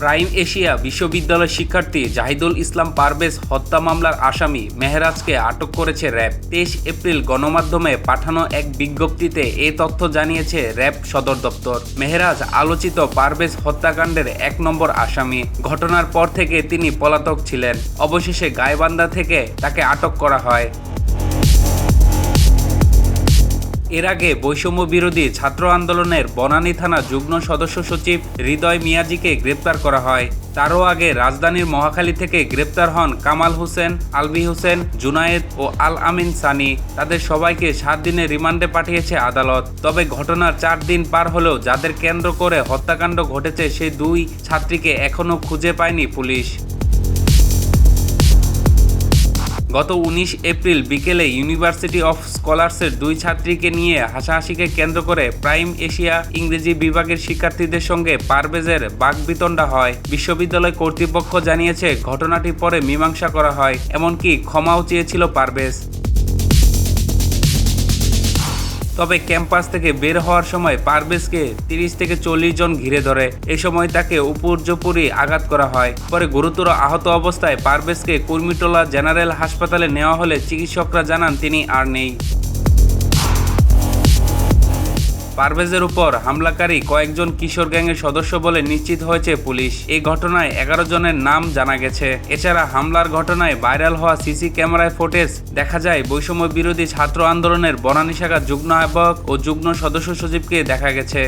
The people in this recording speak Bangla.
প্রাইম এশিয়া বিশ্ববিদ্যালয় শিক্ষার্থী জাহিদুল ইসলাম পারভেজ হত্যা মামলার আসামি মেহরাজকে আটক করেছে র্যাব। তেইশ এপ্রিল গণমাধ্যমে পাঠানো এক বিজ্ঞপ্তিতে এ তথ্য জানিয়েছে র্যাব সদর দপ্তর। মেহরাজ আলোচিত পারভেজ হত্যাকাণ্ডের এক নম্বর আসামি। ঘটনার পর থেকে তিনি পলাতক ছিলেন। অবশেষে গাইবান্ধা থেকে তাকে আটক করা হয়। এর আগে বৈষম্য বিরোধী ছাত্র আন্দোলনের বনানী থানা যুগ্ম সদস্য সচিব হৃদয় মিয়াজিকে গ্রেপ্তার করা হয়। তারও আগে রাজধানীর মহাখালী থেকে গ্রেপ্তার হন কামাল হোসেন, আলবি হোসেন, জুনায়েদ ও আল আমিন সানি। তাদের সবাইকে সাত দিনের রিমান্ডে পাঠিয়েছে আদালত। তবে ঘটনার চার দিন পার হলেও যাদের কেন্দ্র করে হত্যাকাণ্ড ঘটেছে, সেই দুই ছাত্রীকে এখনও খুঁজে পায়নি পুলিশ। গত উনিশ এপ্রিল বিকেলে ইউনিভার্সিটি অফ স্কলার্সের দুই ছাত্রীকে নিয়ে হাসাহাসিকে কেন্দ্র করে প্রাইম এশিয়া ইংরেজি বিভাগের শিক্ষার্থীদের সঙ্গে পারভেজের বাগবিতণ্ডা হয়। বিশ্ববিদ্যালয় কর্তৃপক্ষ জানিয়েছে, ঘটনাটি পরে মীমাংসা করা হয়, এমনকি ক্ষমাও চেয়েছিল পারভেজ। তবে ক্যাম্পাস থেকে বের হওয়ার সময় পারভেজকে তিরিশ থেকে চল্লিশ জন ঘিরে ধরে। এ সময় তাকে উপর্যপুরি আঘাত করা হয়। পরে গুরুতর আহত অবস্থায় পারভেজকে কুর্মিটোলা জেনারেল হাসপাতালে নেওয়া হলে চিকিৎসকরা জানান তিনি আর নেই। পারভেজের উপর হামলাকারী কয়েকজন কিশোর গ্যাংয়ের সদস্য বলে নিশ্চিত হয়েছে পুলিশ। এই ঘটনায় এগারো জনের নাম জানা গেছে। এছাড়া হামলার ঘটনায় ভাইরাল হওয়া সিসি ক্যামেরায় ফুটেজ দেখা যায় বৈষম্য বিরোধী ছাত্র আন্দোলনের বনানী শাখা যুগ্ম আহ্বায়ক ও যুগ্ম সদস্য সচিবকে দেখা গেছে।